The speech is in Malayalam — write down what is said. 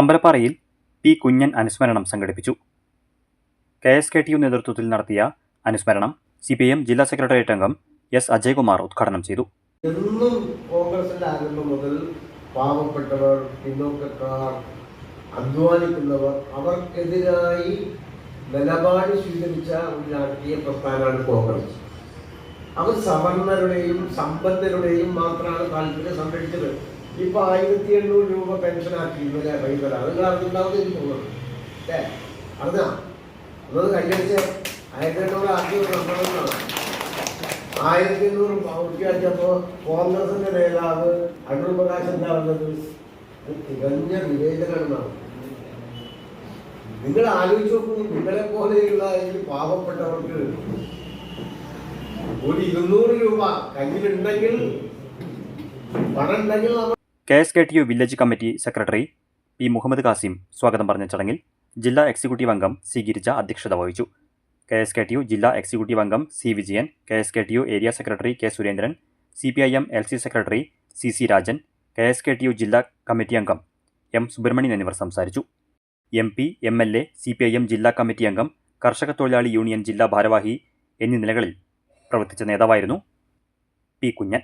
അമ്പലപ്പാറയിൽ പി കുഞ്ഞൻ അനുസ്മരണം സംഘടിപ്പിച്ചു. K S K T U നേതൃത്വത്തിൽ നടത്തിയ അനുസ്മരണം സി പി എം ജില്ലാ സെക്രട്ടേറിയറ്റ് അംഗം എസ് അജയ്കുമാർ ഉദ്ഘാടനം ചെയ്തു. എന്നും കോൺഗ്രസിന്റെ ആരംഭം മുതൽ പാവപ്പെട്ടവർ പിന്നോക്കക്കാർ അധ്വാനിക്കുന്നവർ അവർക്കെതിരായി നിലപാട് സ്വീകരിച്ച ഒരു രാഷ്ട്രീയ പ്രസ്ഥാനമാണ് കോൺഗ്രസ്. അവർ സവർണരുടെയും സമ്പന്നരുടെയും മാത്രമാണ് താല്പര്യം സംരക്ഷിച്ചത്. ഇപ്പൊ ആയിരത്തി എണ്ണൂറ് രൂപ പെൻഷനാക്കി ഇന്നലെ വൈകുന്നേരം നിങ്ങൾ അറിഞ്ഞിട്ടുണ്ടാവും എനിക്ക് തോന്നുന്നു. അല്ലേ അറിഞ്ഞാ അന്നത് കൈയടിച്ച് ആയിരത്തി എണ്ണൂറ് ആക്കി സംഭവങ്ങളാണ് ആയിരത്തി എണ്ണൂറ് പൂർത്തിയാക്കിയപ്പോ കോൺഗ്രസിന്റെ നേതാവ് അടൂർ പ്രകാശ് എന്താ പറഞ്ഞത്? തികഞ്ഞ വിവേചനമാണ്. നിങ്ങൾ ആലോചിച്ച് നോക്കൂ നിങ്ങളെ പോലെയുള്ള ഈ പാവപ്പെട്ടവർക്ക് ഒരു ഇരുന്നൂറ് രൂപ കയ്യിലുണ്ടെങ്കിൽ പണം ഉണ്ടെങ്കിൽ നമ്മൾ K S K T U village committee secretary P Muhammad Kasim സ്വാഗതം പറഞ്ഞ ചടങ്ങിൽ ജില്ലാ എക്സിക്യൂട്ടീവ് അംഗം സി ഗിരിജ അധ്യക്ഷത വഹിച്ചു. K S K T U ജില്ലാ എക്സിക്യൂട്ടീവ് അംഗം C Vijayan K S K T U area secretary K Surendran C P I M L C secretary C C Rajan K S K T U ജില്ലാ കമ്മിറ്റി അംഗം എം സുബ്രഹ്മണ്യൻ എന്നിവർ സംസാരിച്ചു. M P M L A C P I M ജില്ലാ കമ്മിറ്റി അംഗം കർഷക തൊഴിലാളി യൂണിയൻ ജില്ലാ ഭാരവാഹി എന്നീ നിലകളിൽ പ്രവർത്തിച്ച നേതാവായിരുന്നു പി കുഞ്ഞൻ.